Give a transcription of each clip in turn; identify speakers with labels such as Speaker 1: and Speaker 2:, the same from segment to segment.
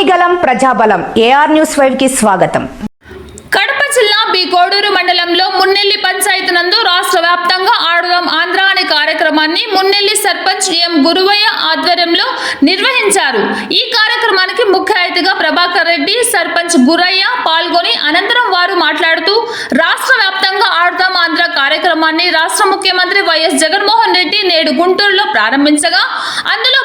Speaker 1: అగ్నిగలం ప్రజాబలం. AR news ఫైవ్కి స్వాగతం.
Speaker 2: కడప జిల్లా బి కోడూరు మండలంలో మున్నెల్లి పంచాయతీ నందు రాష్ట్ర వ్యాప్తంగా ఆడుదాం ఆంధ్ర అనే కార్యక్రమాన్ని మున్నెల్లి సర్పంచ్ ఎం గురువయ్య ఆధ్వర్యంలో నిర్వహించారు. ఈ కార్యక్రమానికి ముఖ్య అతిథిగా ప్రభాకర్ రెడ్డి సర్పంచ్ గురయ్య పాల్గొని అనంతరం వారు మాట్లాడుతూ రాష్ట్ర వ్యాప్తంగా ఆడుదాం ఆంధ్ర కార్యక్రమాన్ని రాష్ట్ర ముఖ్యమంత్రి వైఎస్ జగన్మోహన్ రెడ్డి నేడు గుంటూరులో ప్రారంభించగా అందులో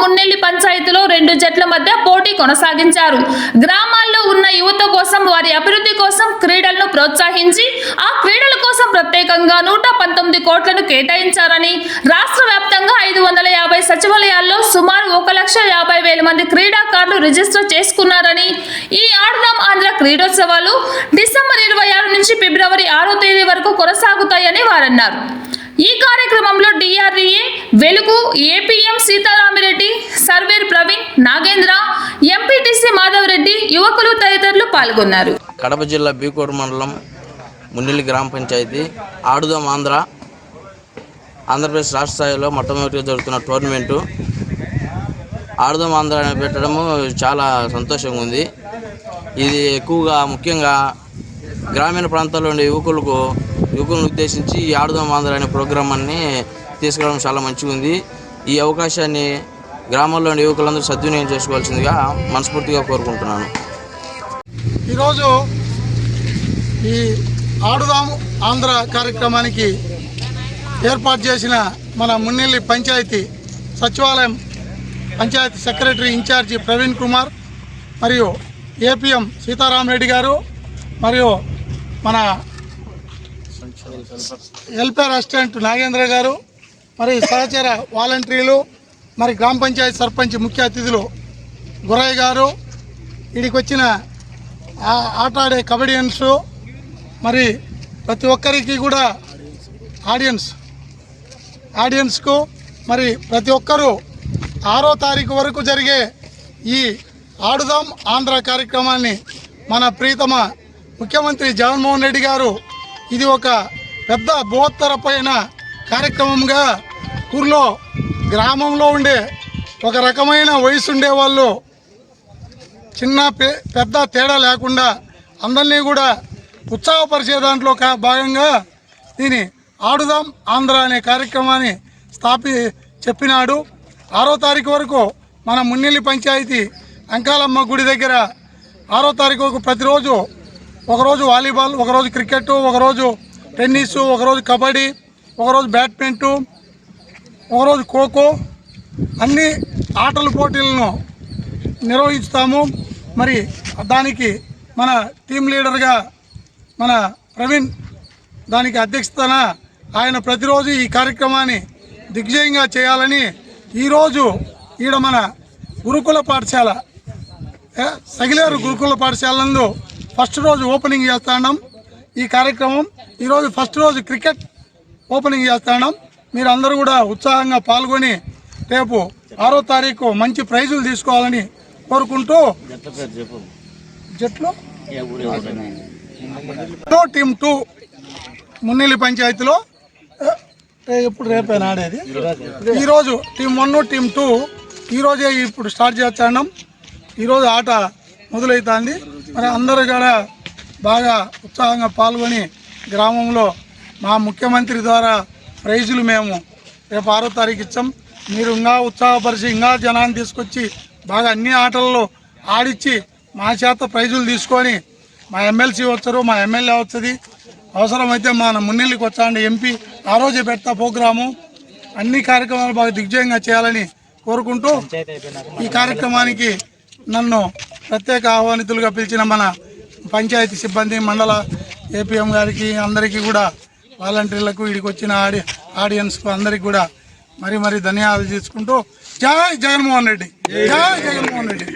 Speaker 2: మున్నెల్లి పంచాయతీలో రెండు జట్ల మధ్య పోటీ కొనసాగించారు. గ్రామాల్లో ఉన్న యువత కోసం వారి అభివృద్ధి కోసం క్రీడలను ప్రోత్సహించి ఆ క్రీడల కోసం ప్రత్యేకంగా నూట పంతొమ్మిది కోట్లను కేటాయించారని రాష్ట్ర వ్యాప్తంగా ఐదు వందల యాభై సచివాలయాల్లో సుమారు ఒక లక్ష యాభై వేల మంది క్రీడాకారులు రిజిస్టర్ చేసుకున్నారని ఈ ఆడదాం ఆంధ్ర క్రీడోత్సవాలు డిసెంబర్ ఇరవై ఆరు నుంచి ఫిబ్రవరి ఆరో తేదీ వరకు కొనసాగుతాయని వారన్నారు. ఈ కార్యక్రమంలో DRDA Velugu APM Sitaramireddy surveyor Praveen Nagendra MPTC Madhavareddy యువకులు తదితరులు పాల్గొన్నారు.
Speaker 3: కడప జిల్లా బీకోడు మండలం మున్నిల్లి గ్రామ పంచాయతీ ఆడుదాం ఆంధ్ర ఆంధ్రప్రదేశ్ రాష్ట్ర స్థాయిలో మొట్టమొదటిగా జరుగుతున్న టోర్నమెంటు. ఆడుదాం ఆంధ్ర అని పెట్టడము చాలా సంతోషంగా ఉంది. ఇది ఎక్కువగా ముఖ్యంగా గ్రామీణ ప్రాంతాల్లో ఉండే యువకులకు యువకులను ఉద్దేశించి ఈ ఆడుదాం ఆంధ్ర అనే ప్రోగ్రాం అన్ని తీసుకురావడం చాలా మంచిగా ఉంది. ఈ అవకాశాన్ని గ్రామాల్లో ఉండే యువకులందరూ సద్వినియోగం చేసుకోవాల్సిందిగా మనస్ఫూర్తిగా కోరుకుంటున్నాను.
Speaker 4: ఈరోజు ఈ ఆడుదాం ఆంధ్ర కార్యక్రమానికి ఏర్పాటు చేసిన మన మున్నెల్లి పంచాయతీ సచివాలయం పంచాయతీ సెక్రటరీ ఇన్ఛార్జి ప్రవీణ్ కుమార్ మరియు ఏపీఎం సీతారామరెడ్డి గారు మరియు మన వెల్ఫేర్ అసిస్టెంట్ నాగేంద్ర గారు మరి సహచర వాలంటీర్లు మరి గ్రామ పంచాయతీ సర్పంచ్ ముఖ్య అతిథులు గురయ్య గారు వీడికి వచ్చిన ఆ- ఆట ఆడే మరి ప్రతి ఒక్కరికి కూడా ఆడియన్స్ ఆడియన్స్కు మరి ప్రతి ఒక్కరూ ఆరో తారీఖు వరకు జరిగే ఈ ఆడుదాం ఆంధ్ర కార్యక్రమాన్ని మన ప్రీతమ ముఖ్యమంత్రి జగన్మోహన్ రెడ్డి గారు ఇది ఒక పెద్ద బృహత్తరమైన కార్యక్రమంగా ఊర్లో గ్రామంలో ఉండే ఒక రకమైన వయసు ఉండేవాళ్ళు చిన్న పెద్ద తేడా లేకుండా అందరినీ కూడా ఉత్సాహపరిచే దాంట్లో భాగంగా దీని ఆడుదాం ఆంధ్ర అనే కార్యక్రమాన్ని స్థాపి చెప్పినాడు. ఆరో తారీఖు వరకు మన మున్నెల్లి పంచాయతీ అంకాలమ్మ గుడి దగ్గర ఆరో తారీఖు వరకు ప్రతిరోజు ఒకరోజు వాలీబాల్ ఒకరోజు క్రికెట్ ఒకరోజు టెన్నిస్ ఒకరోజు కబడ్డీ ఒకరోజు బ్యాడ్మింటు ఒకరోజు ఖోఖో. అన్ని ఆటల పోటీలను నిర్వహిస్తాము. మరి దానికి మన టీం లీడర్గా మన ప్రవీణ్ దానికి అధ్యక్షతన ఆయన ప్రతిరోజు ఈ కార్యక్రమాన్ని దిగ్విజయంగా చేయాలని ఈరోజు ఈడ మన గురుకుల పాఠశాల సగిలేరు గురుకుల పాఠశాల నందు ఫస్ట్ రోజు ఓపెనింగ్ చేస్తున్నాం ఈ కార్యక్రమం ఈరోజు ఫస్ట్ రోజు క్రికెట్ ఓపెనింగ్ చేస్తున్నాం మీరు అందరూ కూడా ఉత్సాహంగా పాల్గొని రేపు ఆరో తారీఖు మంచి ప్రైజులు తీసుకోవాలని కోరుకుంటూ జట్లు? టీమ్ టూ మున్నెల్లి పంచాయతీలో. ఇప్పుడు రేపే నాడేది? ఈరోజు టీం వన్ టీం టూ. ఈరోజే ఇప్పుడు స్టార్ట్ చేస్తున్నాం ఈరోజు ఆట మొదలవుతుంది మరి అందరూ కూడా బాగా ఉత్సాహంగా పాల్గొని గ్రామంలో మా ముఖ్యమంత్రి ద్వారా ప్రైజులు మేము రేపు ఆరో తారీఖు ఇచ్చాం. మీరు ఇంకా ఉత్సాహపరిచి ఇంకా జనాన్ని తీసుకొచ్చి బాగా అన్ని ఆటల్లో ఆడిచ్చి మా చేత ప్రైజులు తీసుకొని మా ఎమ్మెల్సీ వచ్చారు మా ఎమ్మెల్యే వస్తుంది. అవసరమైతే మన మున్నెల్లికి వచ్చాండి ఎంపీ. ఆ రోజే పెడతా ప్రోగ్రాము. అన్ని కార్యక్రమాలు బాగా దిగ్విజయంగా చేయాలని కోరుకుంటూ ఈ కార్యక్రమానికి నన్ను ప్రత్యేక ఆహ్వానితులుగా పిలిచిన మన పంచాయతీ సిబ్బంది మండల ఏపీఎం గారికి అందరికీ కూడా వాలంటీర్లకు వీడికి వచ్చిన ఆడి ఆడియన్స్కు అందరికీ కూడా మరి మరి ధన్యవాదాలు తీసుకుంటూ జై జగన్మోహన్ రెడ్డి. జై జగన్మోహన్ రెడ్డి.